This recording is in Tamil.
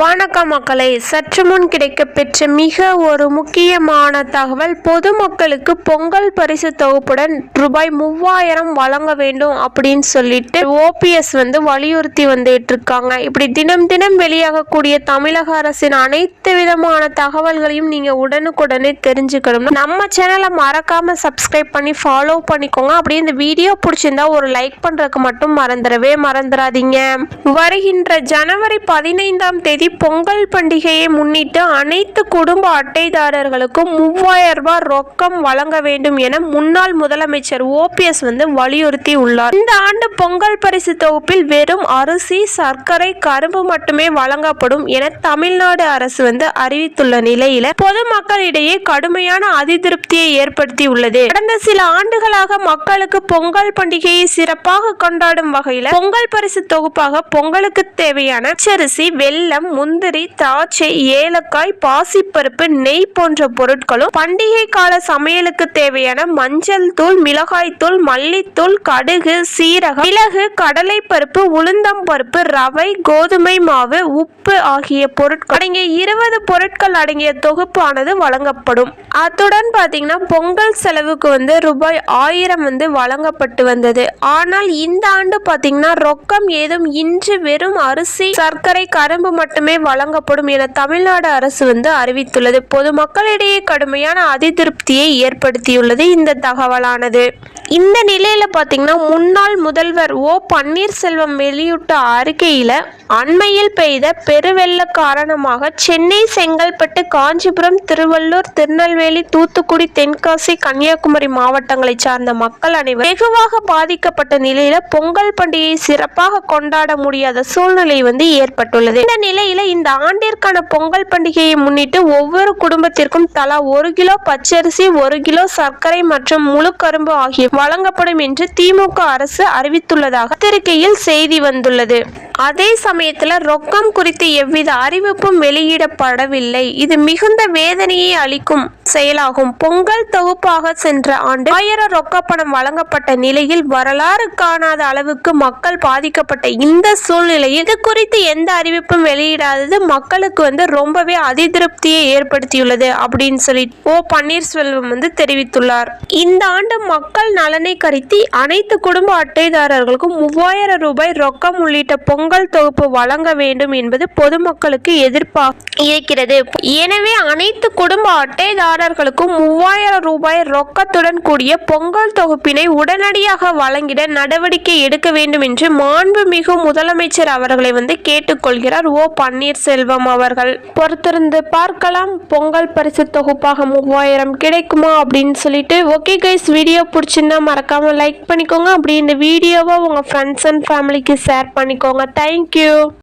வணக்கம் மக்களை சற்று முன் கிடைக்கப்பெற்ற மிக ஒரு முக்கியமான தகவல் பொதுமக்களுக்கு பொங்கல் பரிசு தொகுப்புடன் ரூபாய் மூவாயிரம் வழங்க வேண்டும் அப்படின்னு சொல்லிட்டு ஓபிஎஸ் வந்து வலியுறுத்தி வந்துட்டு இருக்காங்க. இப்படி தினம் தினம் வெளியாகக்கூடிய தமிழக அரசின் அனைத்து விதமான தகவல்களையும் நீங்க உடனுக்குடனே தெரிஞ்சுக்கணும் நம்ம சேனலை மறக்காம சப்ஸ்கிரைப் பண்ணி ஃபாலோ பண்ணிக்கோங்க. அப்படியே இந்த வீடியோ பிடிச்சிருந்தா ஒரு லைக் பண்றதுக்கு மட்டும் மறந்துடவே மறந்துடாதீங்க. வருகின்ற ஜனவரி பதினைந்தாம் தேதி பொங்கல் பண்டிகையை முன்னிட்டு அனைத்து குடும்ப அட்டைதாரர்களுக்கும் மூவாயிரம் ரூபாய் ரொக்கம் வழங்க வேண்டும் என முன்னாள் முதலமைச்சர் ஓபிஎஸ் வந்து வலியுறுத்தி உள்ளார். இந்த ஆண்டு பொங்கல் பரிசு தொகுப்பில் வெறும் அரிசி சர்க்கரை கரும்பு மட்டுமே வழங்கப்படும் என தமிழ்நாடு அரசு வந்து அறிவித்துள்ள நிலையில பொதுமக்களிடையே கடுமையான அதிருப்தியை ஏற்படுத்தியுள்ளது. கடந்த சில ஆண்டுகளாக மக்களுக்கு பொங்கல் பண்டிகையை சிறப்பாக கொண்டாடும் வகையில் பொங்கல் பரிசு தொகுப்பாக பொங்கலுக்கு தேவையான பச்சரிசி வெள்ளம் முந்திரி திராட்சை ஏலக்காய் பாசிப்பருப்பு நெய் போன்ற பொருட்களும் பண்டிகை கால சமையலுக்கு தேவையான மஞ்சள் தூள் மிளகாய் தூள் மல்லித்தூள் கடுகு சீரகம் மிளகு கடலை பருப்பு உளுந்தம் பருப்பு ரவை கோதுமை மாவு உப்பு ஆகிய பொருட்கள் அடங்கிய இருபது பொருட்கள் அடங்கிய தொகுப்பு ஆனது வழங்கப்படும். அத்துடன் பாத்தீங்கன்னா பொங்கல் செலவுக்கு வந்து ரூபாய் ஆயிரம் வந்து வழங்கப்பட்டு வந்தது. ஆனால் இந்த ஆண்டு பாத்தீங்கன்னா ரொக்கம் ஏதும் இன்று வெறும் அரிசி சர்க்கரை கரும்பு மட்டுமே வழங்கப்படும் என தமிழ்நாடு அரசு வந்து அறிவித்துள்ளது. பொதுமக்களிடையே கடுமையான அதிருப்தியை ஏற்படுத்தியுள்ளது இந்த தகவலானது. இந்த நிலையில் பார்த்திங்கன்னா முன்னாள் முதல்வர் ஓ. பன்னீர்செல்வம் வெளியிட்ட அறிக்கையில் அண்மையில் பெய்த பெருவெள்ள காரணமாக சென்னை செங்கல்பட்டு காஞ்சிபுரம் திருவள்ளூர் திருநெல்வேலி தூத்துக்குடி தென்காசி கன்னியாகுமரி மாவட்டங்களை சார்ந்த மக்கள் அனைவரும் வெகுவாக பாதிக்கப்பட்ட நிலையில பொங்கல் பண்டிகையை சிறப்பாக கொண்டாட முடியாத சூழ்நிலை வந்து ஏற்பட்டுள்ளது. இந்த நிலையில இந்த ஆண்டிற்கான பொங்கல் பண்டிகையை முன்னிட்டு ஒவ்வொரு குடும்பத்திற்கும் தலா ஒரு கிலோ பச்சரிசி ஒரு கிலோ சர்க்கரை மற்றும் முழு கரும்பு ஆகிய வழங்கப்படும் என்று திமுக அரசு அறிவித்துள்ளதாக பத்திரிகையில் செய்தி வந்துள்ளது. அதே சமயத்தில் ரொக்கம் குறித்து எவ்வித அறிவிப்பும் வெளியிடப்படவில்லை. இது மிகுந்த வேதனையை அளிக்கும் செயலாகும். பொங்கல் தொகுப்பாக சென்ற ஆண்டு ஆயிரம் ரொக்க பணம் வழங்கப்பட்ட நிலையில் வரலாறு காணாத அளவுக்கு மக்கள் பாதிக்கப்பட்ட இந்த சூழ்நிலையில் இது குறித்து எந்த அறிவிப்பும் வெளியிடாதது மக்களுக்கு வந்து ரொம்பவே அதிருப்தியை ஏற்படுத்தியுள்ளது அப்படின்னு சொல்லி ஓ பன்னீர்செல்வம் வந்து தெரிவித்துள்ளார். இந்த ஆண்டு மக்கள் நலனை கருத்தி அனைத்து குடும்ப அட்டைதாரர்களுக்கும் மூவாயிரம் ரூபாய் ரொக்கம் உள்ளிட்ட பொங்கல் தொகுப்பு வழங்க வேண்டும் என்பது பொதுமக்களுக்கு எதிர்ப்பாக இருக்கிறது. எனவே அனைத்து குடும்ப அட்டைதாரர்களுக்கும் மூவாயிரம் ரூபாய் ரொக்கத்துடன் கூடிய பொங்கல் தொகுப்பினை உடனடியாக வழங்கிட நடவடிக்கை எடுக்க வேண்டும் என்று மாண்புமிகு முதலமைச்சர் அவர்களை வந்து கேட்டுக்கொள்கிறார் ஓ பன்னீர்செல்வம் அவர்கள். பொறுத்திருந்து பார்க்கலாம் பொங்கல் பரிசு தொகுப்பாக மூவாயிரம் கிடைக்குமா அப்படின்னு சொல்லிட்டு. ஓகே கைஸ் வீடியோ பிடிச்சிருந்தா மறக்காமல் லைக் பண்ணிக்கோங்க. அப்படி இந்த வீடியோவை உங்கள் ஃப்ரெண்ட்ஸ் அண்ட் ஃபேமிலிக்கு ஷேர் பண்ணிக்கோங்க. Thank you